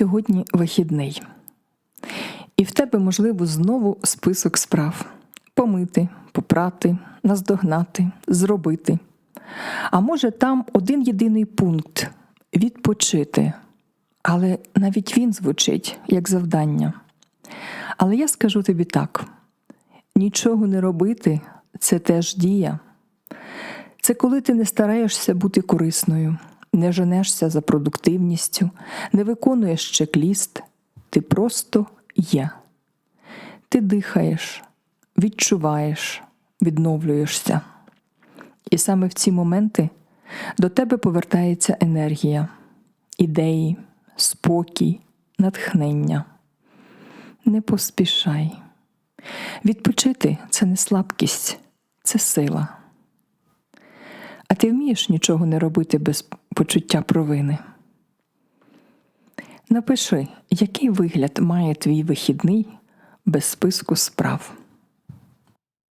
сьогодні вихідний, і в тебе, можливо, знову список справ помити, попрати, наздогнати, зробити. А може, там один єдиний пункт відпочити. Але навіть він звучить як завдання. Але я скажу тобі так: нічого не робити це теж дія. Це коли ти не стараєшся бути корисною, не женешся за продуктивністю, не виконуєш чек-ліст, ти просто є. Ти дихаєш, відчуваєш, відновлюєшся. І саме в ці моменти до тебе повертається енергія, ідеї, спокій, натхнення. Не поспішай. Відпочити це не слабкість, це сила. А ти вмієш нічого не робити без почуття провини. Напиши, який вигляд має твій вихідний без списку справ.